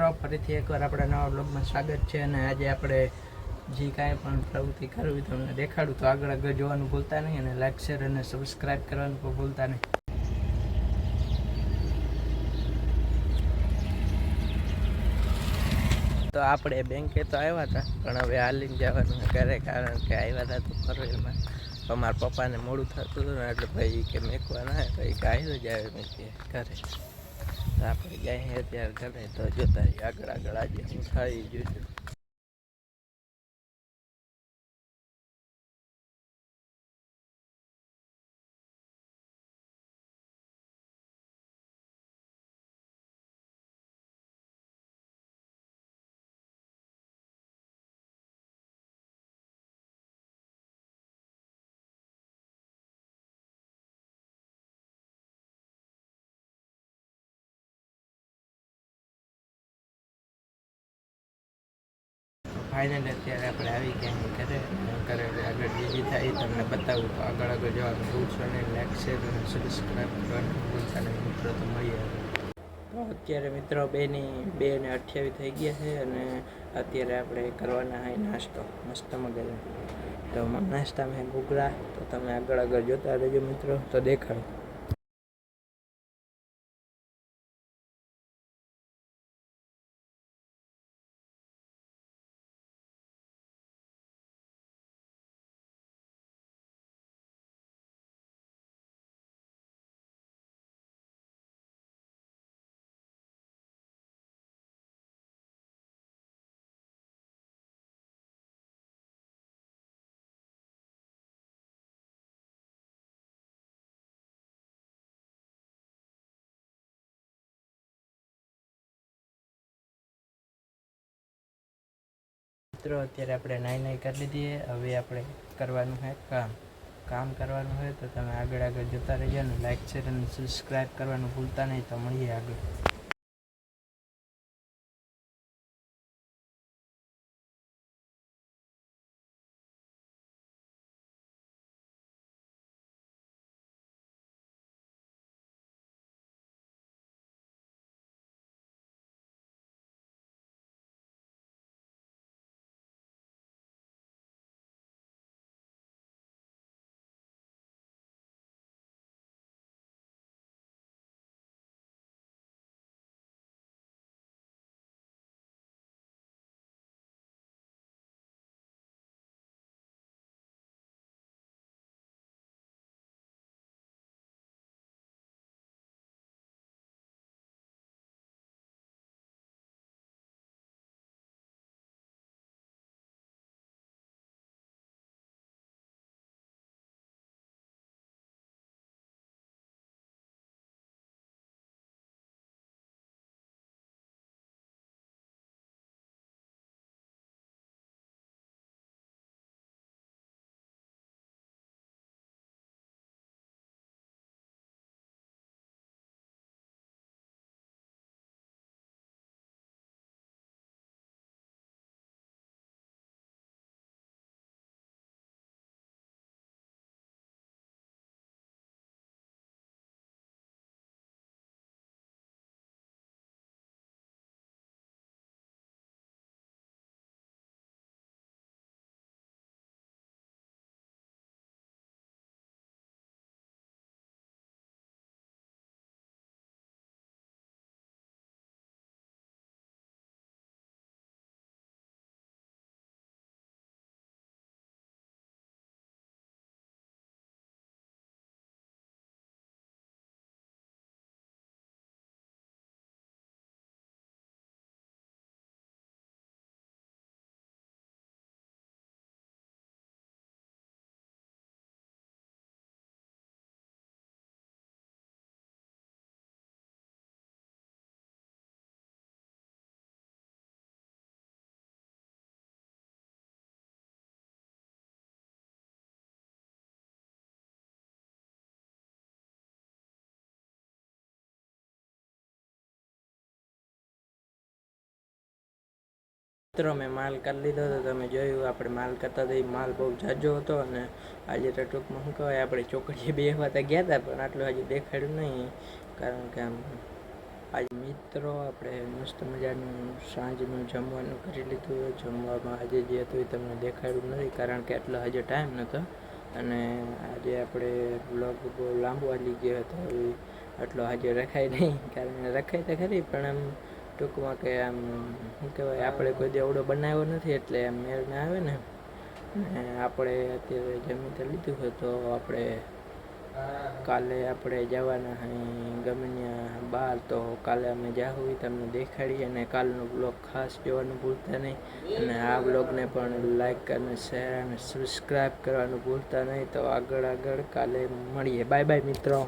મિત્રો, ફરીથી એકવાર આપણા નવા બ્લોગમાં સ્વાગત છે અને આજે આપણે જે કાંઈ પણ પ્રવૃત્તિ કરવી તમને દેખાડું. તો આગળ આગળ જોવાનું ભૂલતા નહીં અને લાઈક શેર અને સબસ્ક્રાઈબ કરવાનું પણ ભૂલતા નહીં. તો આપણે બેંકે તો આવ્યા હતા, પણ હવે હાલીને જવાનું ઘરે, કારણ કે આવ્યા હતા તો ફરવેલમાં. તો મારા પપ્પાને મોડું થતું હતું ને, એટલે ભાઈ કે મેકવા ના એ કાંઈ જ આવે મેં ઘરે. આપણે જઈએ અત્યારે ઘરે તો જોતા આગળ આગળ આજે હું થાય જોઈશું ફાઇનલ અત્યારે આપણે આવી ગયા ઘરે. ઘરે આગળ જે જે થાય. તમને બતાવું તો આગળ આગળ જવાનું ભૂલશો ને લાઈક શેર અને સબસ્ક્રાઈબ કરવાનું નહીં. મિત્રો, તો મળીએ. તો અત્યારે મિત્રો બેની, બે ને અઠ્યાવીસ થઈ ગયા છે અને અત્યારે આપણે કરવાના હોય નાસ્તો. મસ્ત મગજ તો નાસ્તામાં ઘૂઘરા. તો તમે આગળ આગળ જોતા રહેજો મિત્રો. તો દેખાડો. મિત્રો, અત્યારે આપણે નાઈ નાઈ કરી લીધી હવે આપણે કરવાનું છે કામ. કામ કરવાનું હોય તો તમે આગળ આગળ જતા રહેજો અને લાઇક શેર અને સબસ્ક્રાઈબ કરવાનું ભૂલતા નહીં. તો મળીએ આગળ. મિત્રો, મેં માલ કરી લીધો હતો તમે જોયું, આપણે માલ કરતા હતા, એ માલ બહુ જાજો હતો અને આજે તો ટૂંકમાં શું કહેવાય, આપણે ચોકડીએ બે હતા ગયા હતા, પણ આટલું હજી દેખાડ્યું નહીં, કારણ કે આમ આજે મિત્રો, આપણે મસ્ત મજાનું સાંજનું જમવાનું કરી લીધું, જમવામાં આજે જે હતું એ તમને દેખાડ્યું નથી, કારણ કે આટલો હજી ટાઈમ નહોતો, અને આજે આપણે બ્લોગ બહુ લાંબો આવી ગયો હતો, એ એટલો આજે રખાય નહીં, કારણ કે રખાય તો ખરી, પણ આમ ટૂંકમાં કે આમ, શું કહેવાય, આપણે કોઈ દેવડો બનાવ્યો નથી એટલે એમ મેળને આવે ને. આપણે અત્યારે જમીન તો લીધું છે તો આપણે કાલે આપણે જવાના અહીં ગમે બહાર તો કાલે અમે જાહું તમને દેખાડીએ અને કાલનો બ્લોગ ખાસ જોવાનું ભૂલતા નહીં. અને આ બ્લોગને પણ લાઈક અને શેર અને સબસ્ક્રાઈબ કરવાનું ભૂલતા નહીં. તો આગળ આગળ કાલે મળીએ. બાય બાય મિત્રો.